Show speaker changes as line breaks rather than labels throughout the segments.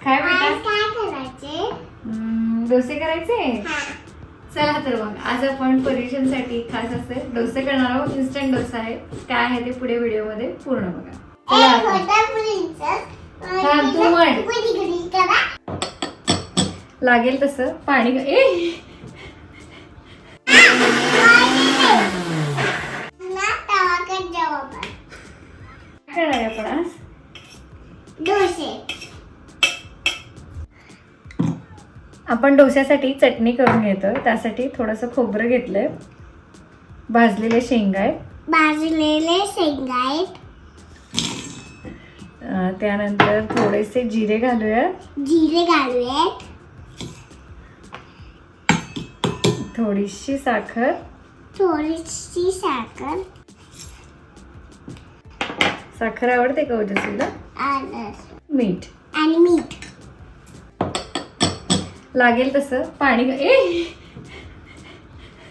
काय बेटा
काय करायचे?
हम्म, डोसे करायचे?
हा.
चला तर मग आज आपण परीक्षेसाठी खास असे डोसे करणार आहोत इन्स्टंट डोसा आहे काय आहे ते पुढे व्हिडिओमध्ये पूर्ण बघा. चला आता. तू म्हण. लागेल तसं. पाणी ए
ना तवा कर जाऊ आपण
काय करणार आहे आपण आज
डोसे
आपण डोस्यासाठी चटणी करून घेतो त्यासाठी थोडंसं खोबरं घेतलंय. भाजलेले शेंगा आहेत
भाजलेले शेंगा आहेत
त्यानंतर थोडेसे जिरे घालूया
जिरे घालूयात.
थोडीशी साखर.
थोडीशी साखर.
साखर आवडते का ओजस्वीला
आणि
मीठ.
आणि मीठ.
लागेल तसं. पाणी ए!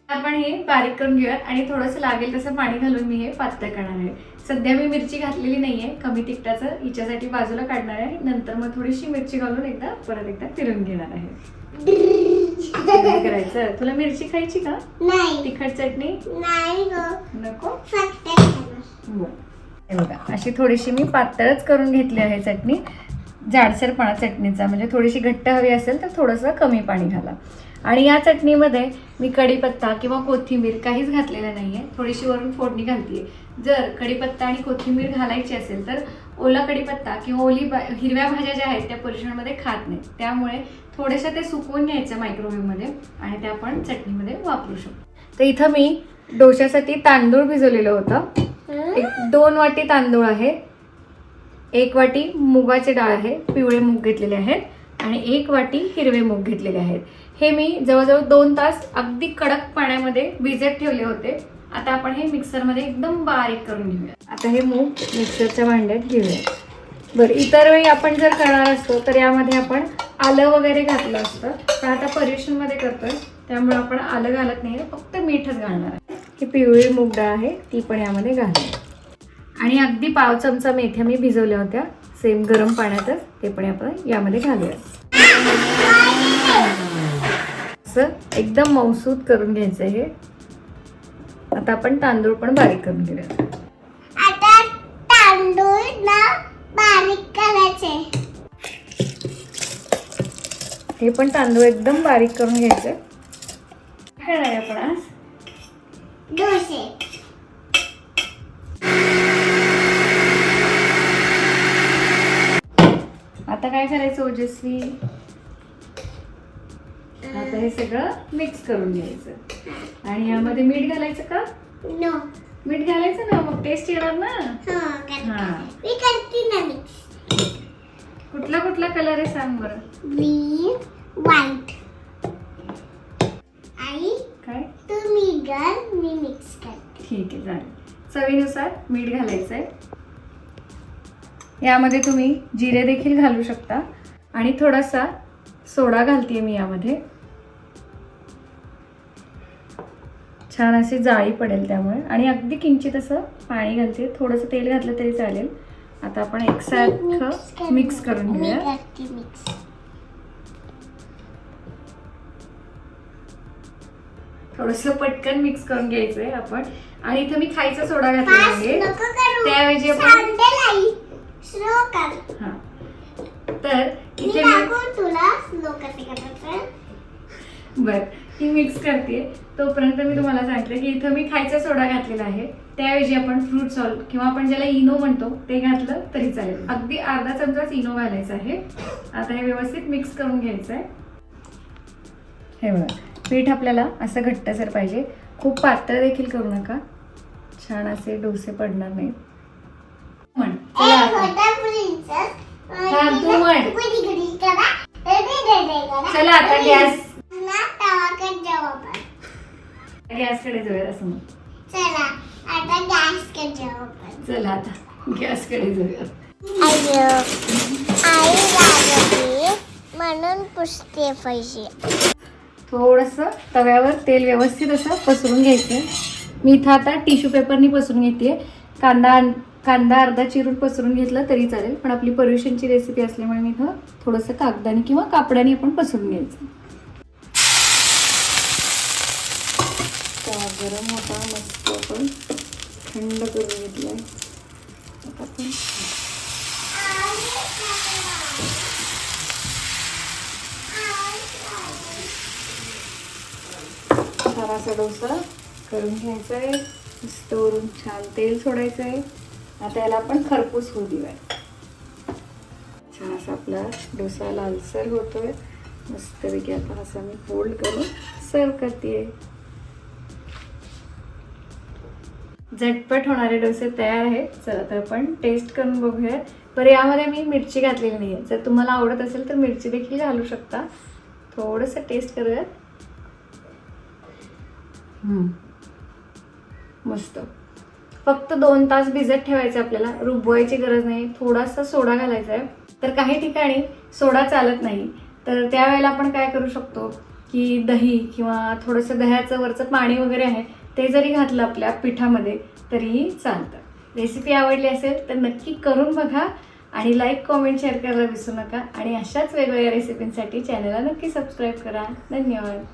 आपण हे बारीक करून घेऊया आणि थोडंसं लागेल तसं पाणी घालून मी हे पातळ करणार आहे. सध्या मी मिरची घातलेली नाहीये कमी तिखटाचं हिच्यासाठी बाजूला काढणार आहे. नंतर मग थोडीशी मिरची घालून एकदा परत एकदा फिरून घेणार आहे. काय करायचं? तुला मिरची खायची का?
नाही.
तिखट चटणी?
नाही
नको? बघा अशी थोडीशी मी पातळच करून घेतली आहे चटणी. जाडसरपणा चटणीचा म्हणजे थोडीशी घट्ट हवी असेल तर थोडंसं कमी पाणी घाला. आणि या चटणीमध्ये मी कढीपत्ता किंवा कोथिंबीर काहीच घातलेलं नाही आहे थोडीशी वरून फोडणी घालते जर कढीपत्ता आणि कोथिंबीर घालायची असेल तर ओला कढीपत्ता किंवा ओली बा हिरव्या भाज्या ज्या आहेत त्या पोल्युशनमध्ये खात नाहीत. त्यामुळे थोडेसे ते सुकवून घ्यायचं मायक्रोवेव्हमध्ये आणि ते आपण चटणीमध्ये वापरू शकतो. तर इथं मी डोशासाठी तांदूळ भिजवलेलं होतं. एक दोन वाटी तांदूळ आहे. एक वाटी मुगाचे डाळ आहे पिवळे मूग घेतलेले आहेत आणि एक वाटी हिरवे मूग घेतलेले आहेत. हे मी जवळजवळ दोन तास अगदी कडक पाण्यामध्ये भिजत ठेवले होते. आता आपण हे मिक्सरमध्ये एकदम बारीक करून घेऊया. आता हे मूग मिक्सरच्या भांड्यात घेऊया. बरं इतर वेळी आपण जर करणार असतो तर यामध्ये आपण आलं वगैरे घातलं असतं. पण आता पर्युषणमध्ये करतोय त्यामुळे आपण आलं घालत नाही फक्त मीठच घालणार आहे. ही पिवळी मूग डाळ आहे ती पण यामध्ये घालणार आणि अगदी पाव चमचा मेथ्या मी भिजवल्या होत्या. सेम गरम पाण्यातच ते पण आपण यामध्ये घालूया. असं एकदम मौसूद करून घ्यायचं हे. आता आपण तांदूळ पण बारीक करून घेऊया.
आता तांदूळ ना बारीक करायचे.
हे पण तांदूळ एकदम बारीक करून घ्यायचे. काय आपण आज
डोसे.
आता काय करायचं ओजस्वी? आता हे सगळं मिक्स करून घ्यायचं. आणि यामध्ये मीठ घालायचं का?
नो
मीठ घालायचं ना? मग टेस्ट येणार ना?
हा.
हा. कुठला कुठला कलर आहे सांग बरं?
ग्रीन व्हाईट आई
काय?
तुम्ही घर मी मिक्स करते.
ठीक आहे चालेल चवीनुसार मीठ घालायचं आहे यामध्ये तुम्ही जिरे देखील घालू शकता. आणि थोडासा सोडा घालते मी यामध्ये. छान अशी जाळी पडेल त्यामुळे. आणि अगदी किंचित असं पाणी घालते. थोडंसं तेल घातलं तरी चालेल. आता आपण एकसारखं मिक्स करून घेऊया. थोडंसं पटकन मिक्स करून घ्यायचंय आपण. आणि इथं मी खायचा सोडा घातलेला आहे. त्याऐवजी आपण
सांगते आई स्लो कर
हा तर इथे मी बर ही मिक्स करते. तोपर्यंत मी तुम्हाला सांगितलं की इथं मी खायचा सोडा घातलेला आहे. त्याऐवजी आपण फ्रूट सॉल्ट किंवा आपण ज्याला इनो म्हणतो ते घातलं तरी चालेल. अगदी अर्धा चमचाच इनो घालायचा आहे. आता हे व्यवस्थित मिक्स करून घ्यायचं आहे हे बघा पीठ आपल्याला असं घट्टसर पाहिजे खूप पातळ देखील करू नका. छान असे डोसे पडणार नाहीत. म्हण चला आता. हा, तू म्हण. चला गॅस.
आपण
गॅसकडे जाऊया असं
चला आता गॅस जाऊ आपण
चला आता जाऊया
आई म्हणून पुसते पैसे.
थोडंसं तव्यावर तेल व्यवस्थित असं पसरून घ्यायचं मी इथं आता टिश्यू पेपरनी पसरून घेते कांदा कांदा अर्धा चिरून पसरून घेतला तरी चालेल पण आपली पर्युशनची रेसिपी असल्यामुळे मी इथं थोडंसं कागदाने किंवा कापडाने आपण पसरून घ्यायचं. गरम होता मस्त आपण थंड करून घेतलाय. आता आपण डोसा करून घ्यायचा आहे मस्त वरून छान तेल सोडायचं आहे आता याला आपण खरपूस होऊ देऊया. छान असा आपला डोसा लालसर होतोय. मस्तपैकी आता असा मी फोल्ड करून सर्व करते झटपट होणारे डोसे तयार आहेत. चला तर आपण टेस्ट करून बघूया बरं यामध्ये मी मिरची घातलेली नाही आहे जर तुम्हाला आवडत असेल तर मिरची देखील घालू शकता. थोडंसं टेस्ट करूयात. मस्त. फक्त दोन तास भिजत ठेवायचं आपल्याला. रुबवायची गरज नाही. थोडासा सोडा घालायचा आहे. तर काही ठिकाणी सोडा चालत नाही. तर त्यावेळेला आपण काय करू शकतो? की दही किंवा थोडंसं दह्याचं वरचं पाणी वगैरे आहे ते जरी घातलं आपल्या पिठामध्ये तरीही चालतं. रेसिपी आवडली असेल तर नक्की करून बघा आणि लाईक कॉमेंट शेअर करायला विसरू नका. आणि अशाच वेगवेगळ्या रेसिपींसाठी चॅनलला नक्की सबस्क्राईब करा. धन्यवाद.